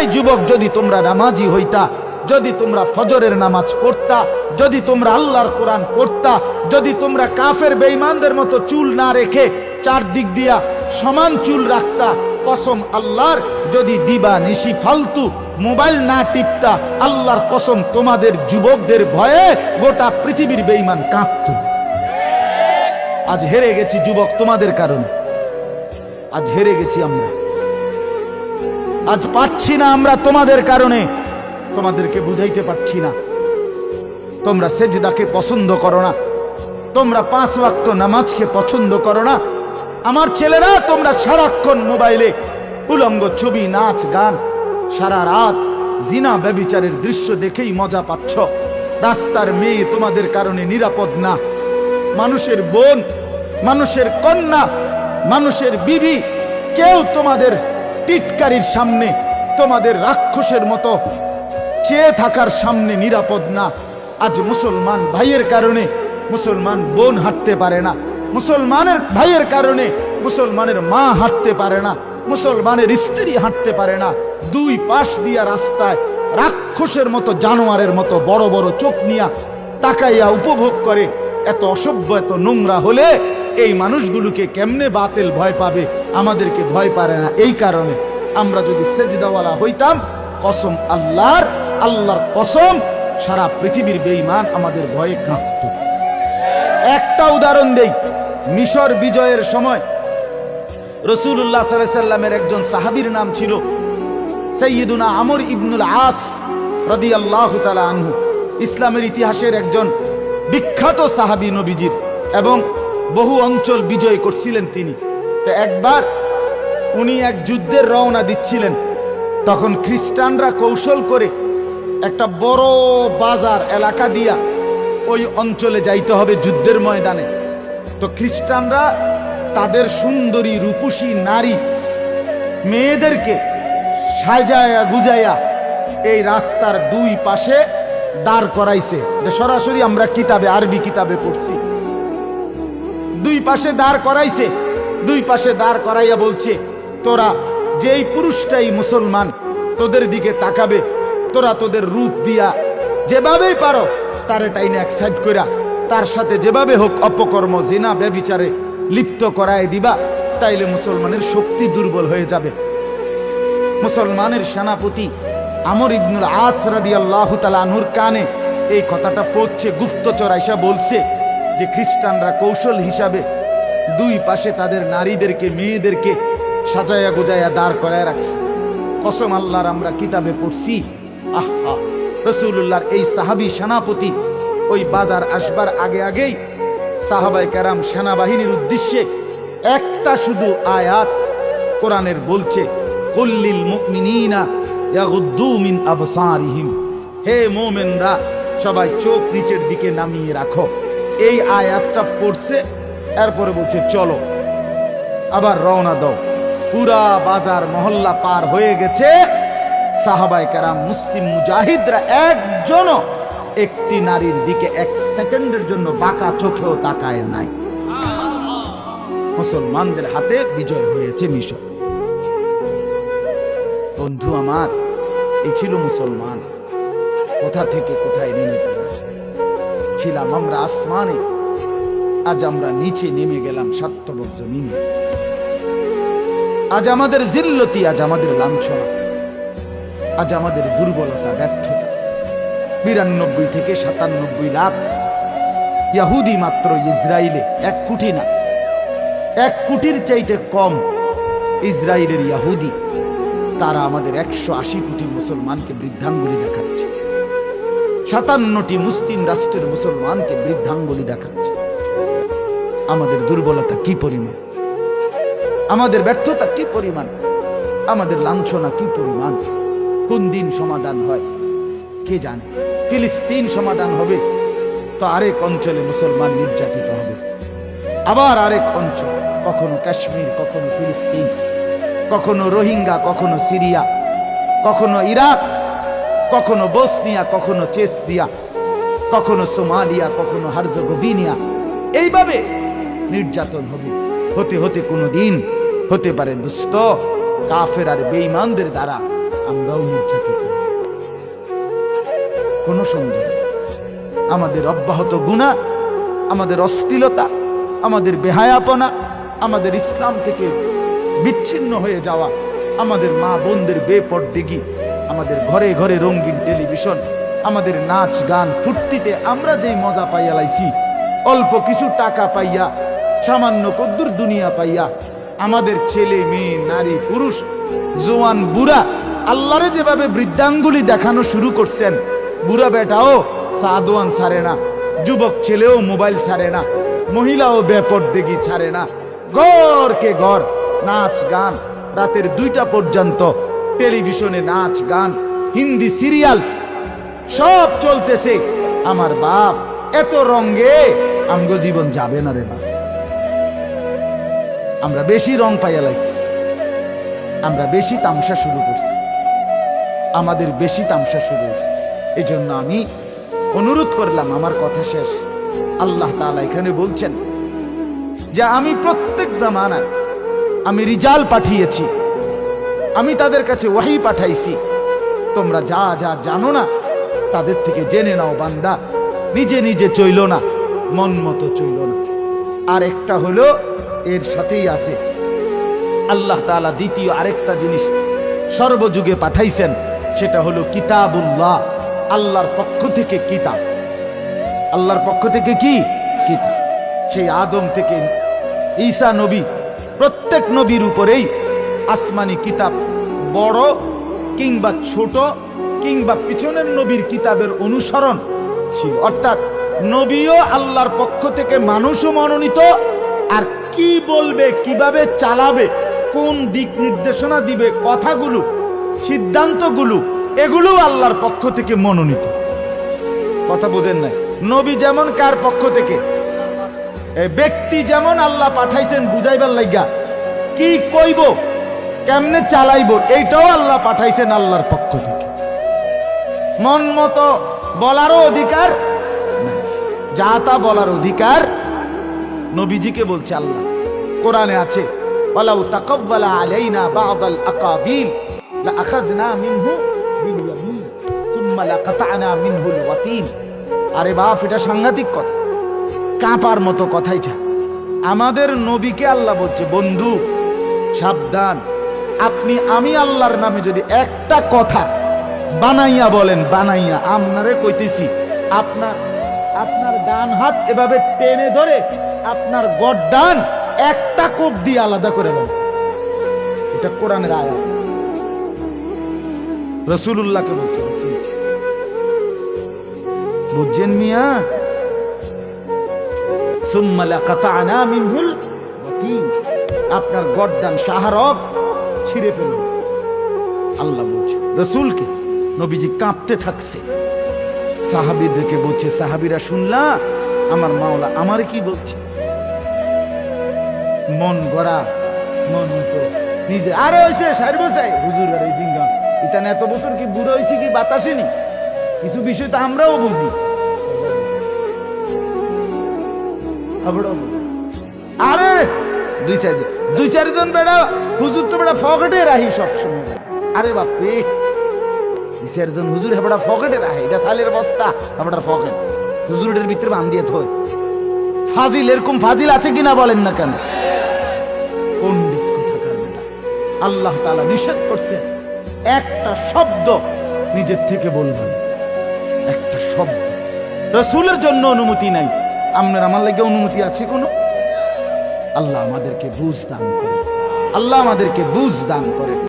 এই যুবক, যদি তোমরা নামাজি হইতা, যদি তোমরা ফজরের নামাজ পড়তা, যদি তোমরা আল্লাহর কোরআন পড়তা, যদি তোমরা কাফের বেঈমানদের মতো চুল না রেখে চারদিক দিয়া সমান চুল রাখতা, কসম আল্লাহর, যদি দিবা নিশি ফালতু, মোবাইল না টিপতা, আল্লাহর কসম তোমাদের যুবকদের ভয়ে গোটা পৃথিবীর বেঈমান কাঁপত। আজ হেরে গেছি যুবক তোমাদের কারণে। আজ হেরে গেছি আমরা। আজ পাচ্ছি না আমরা তোমাদের কারণে। তোমাদেরকে বুঝাইতে পারছি না। তোমরা সেজদাকে পছন্দ করো না। তোমরা পাঁচ ওয়াক্ত নামাজকে পছন্দ করো না। আমার ছেলেরা, তোমরা সারাক্ষণ মোবাইলে উলঙ্গ ছবি, নাচ, গান, সারা রাত জিনা ব্যবিচারের দৃশ্য দেখেই মজা পাচ্ছ। রাস্তার মেয়ে তোমাদের কারণে নিরাপদ না। মানুষের বোন, মানুষের কন্যা, মানুষের বিবি, কেউ তোমাদের টিটকারির সামনে তোমাদের রাক্ষসের মতো চেয়ে থাকার সামনে নিরাপদ না। আজ মুসলমান ভাইয়ের কারণে মুসলমান বোন হাঁটতে পারে না। মুসলমানের ভাইয়ের কারণে মুসলমানের মা হাঁটতে পারে না। মুসলমানের স্ত্রী হাঁটতে পারে না। দুই পাশ দিয়া রাস্তায় রাক্ষসের মতো জানোয়ারের মতো বড় বড় চোখ নিয়া তাকাইয়া উপভোগ করে। এত অসভ্য, এত নোংরা হলে এই মানুষগুলোকে কেমনে বাতিল ভয় পাবে? আমাদেরকে ভয় পারে না। এই কারণে আমরা যদি সেজদাওয়ালা হইতাম, কসম আল্লাহর আল্লাহর কসম, সারা পৃথিবীর বেঈমান আমাদের ভয়ে কাঁপত। একটা উদাহরণ দেই, মিশর বিজয়ের সময় রসুল্লাহ সাল্লামের একজন সাহাবীর নাম ছিল সৈয়দুনা আমর ইবনুল আস রদি আল্লাহ আনহু। ইসলামের ইতিহাসের একজন বিখ্যাত সাহাবী নবীজির এবং বহু অঞ্চল বিজয় করছিলেন তিনি। তো একবার উনি এক যুদ্ধের রওনা দিচ্ছিলেন। তখন খ্রিস্টানরা কৌশল করে একটা বড় বাজার এলাকা দিয়া ওই অঞ্চলে যাইতে হবে যুদ্ধের ময়দানে। তো খ্রিস্টানরা তাদের সুন্দরী রূপসী নারী মেয়েদেরকে সাজায়া গুজায়া এই রাস্তার দুই পাশে দাঁড় করাইছে। সরাসরি আমরা কিতাবে, আরবি কিতাবে পড়ছি। দুই পাশে দাঁড় করাইছে। দুই পাশে দাঁড় করাইয়া বলছে, তোরা যেই পুরুষটাই মুসলমান, তোদের দিকে তাকাবে। তোরা তোদের রূপ দিয়া যেভাবেই পারো, তার টাইনে এক সাইড কইরা, তার সাথে যেভাবে হোক অপকর্ম, জিনা ব্যবিচারে লিপ্ত করায় দিবা, তাইলে মুসলমানের শক্তি দুর্বল হয়ে যাবে। মুসলমানের সেনাপতি আমর ইবনুল আস রাদি আল্লাহ তালানুর কানে এই কথাটা পড়ছে, গুপ্তচর আইসা বলছে যে খ্রিস্টানরা কৌশল হিসাবে দুই পাশে তাদের নারীদেরকে, মেয়েদেরকে সাজায়া গুজায়া দাঁড় করায় রাখছে। কসম আল্লাহর আমরা কিতাবে পড়ছি, আহা রসুল্লাহর এই সাহাবি সেনাপতি ওই বাজার আসবার আগে আগেই সাহাবাই কারাম সেনাবাহিনীর উদ্দেশ্যে একটা শুধু আয়াত কোরআনের বলছে কুল্লিল মিন আবসারিহিম। হে মোমেনরা, সবাই চোখ নিচের দিকে নামিয়ে রাখো। এই আয়াতটা পড়ছে, এরপরে বলছে, চলো, আবার রওনা দাও। পুরা বাজার মহল্লা পার হয়ে গেছে। সাহাবাই কারাম, মুসলিম মুজাহিদরা একজনও একটি নারীর দিকে এক সেকেন্ডের জন্য বাঁকা চোখেও তাকায় নাই। মুসলমানদের হাতে বিজয় হয়েছে মিশর। বন্ধু আমার এই ছিল মুসলমান। কোথা থেকে কোথায় নেমে ছিলাম আমরা আসমানে। আজ আমরা নিচে নেমে গেলাম সাত্তবক জমিনে আজ আমাদের জিল্লতি, আজ আমাদের লাঞ্ছনা। আজ আমাদের দুর্বলতা, ব্যর্থতা। বিরানব্বই থেকে সাতানব্বই লাখ ইয়াহুদি মাত্র ইসরায়েলে এক কোটি না। এক কোটির চাইতে কম ইসরায়েলের ইয়াহুদি। তারা আমাদের একশো আশি কোটি মুসলমানকে বৃদ্ধাঙ্গুলি দেখাচ্ছে। সাতান্নটি মুসলিম রাষ্ট্রের মুসলমানকে বৃদ্ধাঙ্গুলি দেখাচ্ছে। আমাদের দুর্বলতা কি পরিমাণ? আমাদের ব্যর্থতা কি পরিমাণ? আমাদের লাঞ্ছনা কি পরিমাণ? কোন দিন সমাধান হয়? কে জানে? ফিলিস্তিন সমাধান হবে, তো আরেক অঞ্চলে মুসলমান নির্যাতিত হবে। আবার আরেক অঞ্চল, কখনো কাশ্মীর, কখনো ফিলিস্তিন, কখনো রোহিঙ্গা, কখনো সিরিয়া, কখনো ইরাক কখনো বসনিয়া, কখনো চেসনিয়া কখনো সোমালিয়া, কখনো হার্জগোভিনিয়া। এইভাবে নির্যাতন হবে। হতে হতে কোনো দিন হতে পারে দুস্থ, কাফের আর বেঈমানদের দ্বারা আমরাও নির্যাতিত। কোনো সন্দেহ আমাদের অব্যাহত গুণা, আমাদের অস্থিলতা, আমাদের বেহায়াপনা, আমাদের ইসলাম থেকে বিচ্ছিন্ন হয়ে যাওয়া, আমাদের মা বোনদের বেপরদিগি আমাদের ঘরে ঘরে রঙিন টেলিভিশন, আমাদের নাচ গান ফুর্তিতে আমরা যেই মজা পাইয়া লাইছি, অল্প কিছু টাকা পাইয়া, সামান্য কদ্দুর দুনিয়া পাইয়া, আমাদের ছেলে, মেয়ে, নারী, পুরুষ, জোয়ান, বুড়া, আল্লাহরে যেভাবে বৃদ্ধাঙ্গুলি দেখানো শুরু করছেন, বুড়া বেটাও সাদওয়ান ছাড়ে না, যুবক ছেলেও মোবাইল ছাড়ে না, মহিলাও বেপর দেখি ছাড়ে না, গড়কে ঘর নাচ গান, রাতের দুইটা পর্যন্ত টেলিভিশনে নাচ, গান, হিন্দি সিরিয়াল, সব চলতেছে। আমার বাপ এত রঙ্গে আমগো জীবন যাবে না রে বাপ। আমরা বেশি রং পাইয়া লাইছি। আমরা বেশি তামসা শুরু করছি। আমাদের বেশি তামসা শুরু হয়েছে। এই জন্য আমি অনুরোধ করলাম, আমার কথা শেষ। আল্লাহ তাআলা এখানে বলছেন যে, আমি প্রত্যেক জামানা আমি রিজাল পাঠিয়েছি। আমি তাদের কাছে ওয়াহি পাঠাইছি। তোমরা যা যা জানো না, তাদের থেকে জেনে নাও বান্দা। নিজে নিজে চইল না, মন মতো চইল না। আর একটা হলো, এর সাথেই আছে। আল্লাহ তাআলা দ্বিতীয় আরেকটা জিনিস সর্বযুগে পাঠাইছেন, সেটা হলো কিতাবুল্লাহ, আল্লাহর পক্ষ থেকে কিতাব। আল্লাহর পক্ষ থেকে কি? কিতাব। সেই আদম থেকে ঈসা নবী, প্রত্যেক নবীর উপরেই আসমানি কিতাব, বড় কিংবা ছোট কিংবা পিছনের নবীর কিতাবের অনুসরণ ছিল। অর্থাৎ নবীও আল্লাহর পক্ষ থেকে মানুষও মনোনীত। আর কি বলবে, কীভাবে চালাবে, কোন দিক নির্দেশনা দিবে, কথাগুলো, সিদ্ধান্তগুলো এগুলো আল্লাহর পক্ষ থেকে মনোনীত। কথা বোঝেন নাই? নবী যেমন কার পক্ষ থেকে? ব্যক্তি যেমন আল্লাহ পাঠাইছেন বুঝাইবার লাইগা, কি কইব? কেমনে চালাইব? এইটাও আল্লাহ পাঠাইছেন আল্লাহর পক্ষ থেকে। মন মতো বলারও অধিকার যা তা বলার অধিকার নবীজিকে বলছে আল্লাহ। কোরআনে আছে তাকাব্বালা আলাইনা বা'দাল আকাবিল লাআখাযনা মিনহু বিল ইয়ামিন সুম্মা লাকাতা'না মিনহুল ওয়াতিন। আরে বাপ, এটা সাংঘাতিক কথা। কাঁপার মতো কথা এটা। আমাদের নবীকে আল্লাহ বলছে, বন্ধু, সাবধান। আপনি, আমি আল্লাহর নামে যদি একটা কথা বানাইয়া বলেন, বানাইয়া, আপনারে কইতেছি, আপনার আপনার ডান হাত এভাবে টেনে ধরে আপনার গড্ডান একটা কোপ দিয়ে আলাদা করে দেন। এটা কোরআনের আয়াত। রসুল্লাহকে বলছে বুঝছেন মিয়া? সুম্মা লাকাতা'না মিনহুল ওয়াতিন। আপনার গর্দান শাহরব ছিঁড়ে ফেলবে আল্লাহ বলছে, রসুলকে নবীজি কাঁপতে থাকছে। সাহাবিদেরকে বলছে, সাহাবিরা শুনলা? আমার মাওলা আমারে কি বলছে? মন গড়া, মন তো নিজে, আরে হইছে সাইড বসাই হুজুর আর এই জিঙ্গা। ইতানে এত বছর কি বুড়ো হয়েছে কি বাতাসেনি কিছু বিষয় তো আমরাও বুঝি। আরে! দুই চারজন দুই চারজন বেড়া, হুজুর তো বেড়া ফকেটে রাহি সবসময়। আরে বাপরে, দুই চারজন হুজুর হেবড়া ফকেটে রাহে, এটা সালের বস্তা, হেবড়ার ফকেট। হুজুরের ভিতরে বান দিয়ে থয় ফাজিল, এরকম ফাজিল আছে কিনা বলেন না কেন? পণ্ডিত আল্লাহ তাআলা নিষেধ করছেন একটা শব্দ নিজের থেকে বলবেন। একটা শব্দ। রসুলের জন্য অনুমতি নাই। আপনার আমার লাগে অনুমতি আছে কোনো? আল্লাহ আমাদেরকে বুঝ দান করে আল্লাহ আমাদেরকে বুঝ দান করে